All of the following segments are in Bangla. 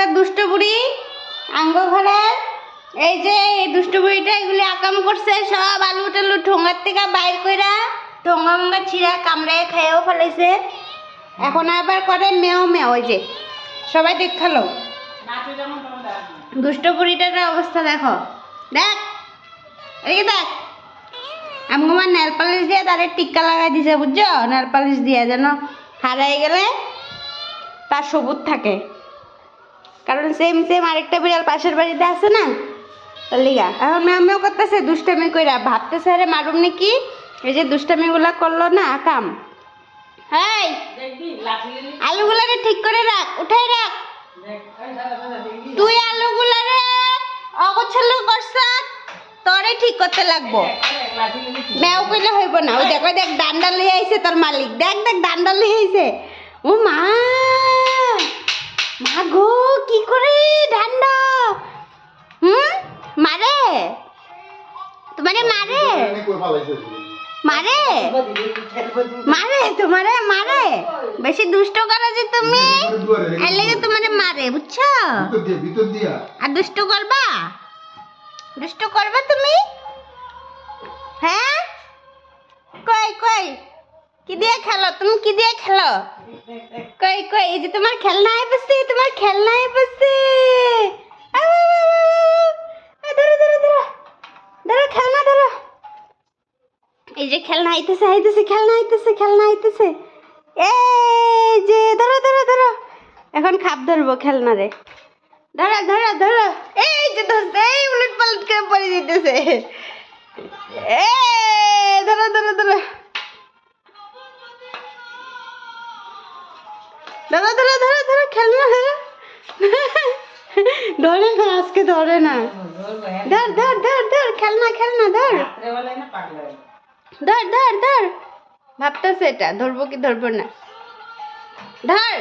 একটা দুষ্ট বুড়ি, আঙ্গ ঘরের, এই যে এই দুষ্ট বুড়িটা এগুলি আকাম করছে, সব আলু টালু ঠোঙার থেকে বাইর কইরা ঠোঙা মঙ্গা ছিঁড়া কামড়ায় খাইও ফেলাইছে। এখন আবার করে মেও মেও ওই যে, সবাই দেখাল দুষ্ট বুড়িটার অবস্থা দেখো। দেখ এই দেখ। আমি আমার নেল পালিশ দিয়ে তারে টিক্কা লাগাই দিছে, বুঝছ? নেল পালিশ দিয়ে যেন হারাই গেলে তার সবুজ থাকে। কারণ সেম সেম আরেকটা বিড়াল পাশের বাড়িতে আছে না? লিগা এখন ম্যামেও করতেছে দুষ্টামি কইরা। ভাবতেছে আরে মারুম নাকি? এই যে দুষ্টামিগুলা করল না কাম। এই আলুগুলারে ঠিক করে রাখ উঠাই রাখ। তুই আলুগুলারে অগোছালো করছ তোরে ঠিক করতে লাগবো। ম্যাও কইলে হইব না। ওই দেখ ওই দেখ ডান্ডা লিয়ে আইছে তোর মালিক। দেখ দেখ ডান্ডা লিয়ে আইছে। ও মা তোমারে মারে। মারে। মারে, তোমারে মারে। বেশি দুষ্ট করো যে তুমি। এর লেগে তোমারে মারে, বুঝছ? আর দুষ্ট করবা? দুষ্ট করবা তুমি? হ্যাঁ? কই কই? কি দিয়ে খেলো? তুমি কি দিয়ে খেলো? কই কই? এই যে তোমার খেলনা আই বসছে তোমার খেলনা আই বসছে আউ, আউ, আউ, আউ, আউ। আ, ধরো ধরো ধরো ধরো খেলনা ধরো এই যে খেলনা আইতেছে আইতেছে, খেলনা আইতেছে খেলনা আইতেছে। এই যে, ধরো ধরো ধরো। এখন খাপ ধরবো খেলনা রে ধরো ধরো ধরো। এই যে ধরছে এই উলট পালট করে পড়ে দিতেছে এ ধরো ধরো ধরো। ধরো ধরো ধরো ধরো, খেলনা, ধরো। ধরে না, আজকে ধরে না। ধর ধর ধর ধর, খেলনা খেলনা, ধর। ধর ধর ধর। ভাবতেছে এটা ধরবো কি ধরবো না। ধর।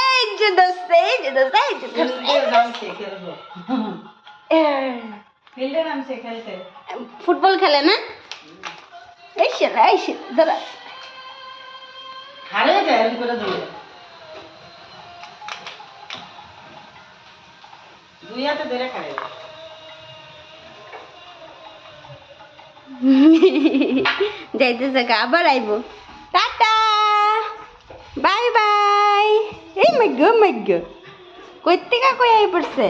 এই যে দোস্ত এই যে দোস্ত এই যে ফুটবল খেলে না? এই সে এই সে ধরা। যায় করে দুই হাতে ধরে খাড়ে যাইতেছে গা আবার আইব টাটা বাই বাই এই মেঘ মাগ্য কৈতিকা কই আই পড়ছে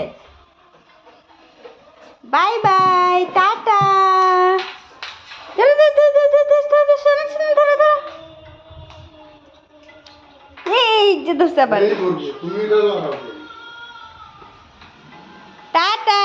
বাই বাই টাটা এই যে দোস্ত আবার টাটা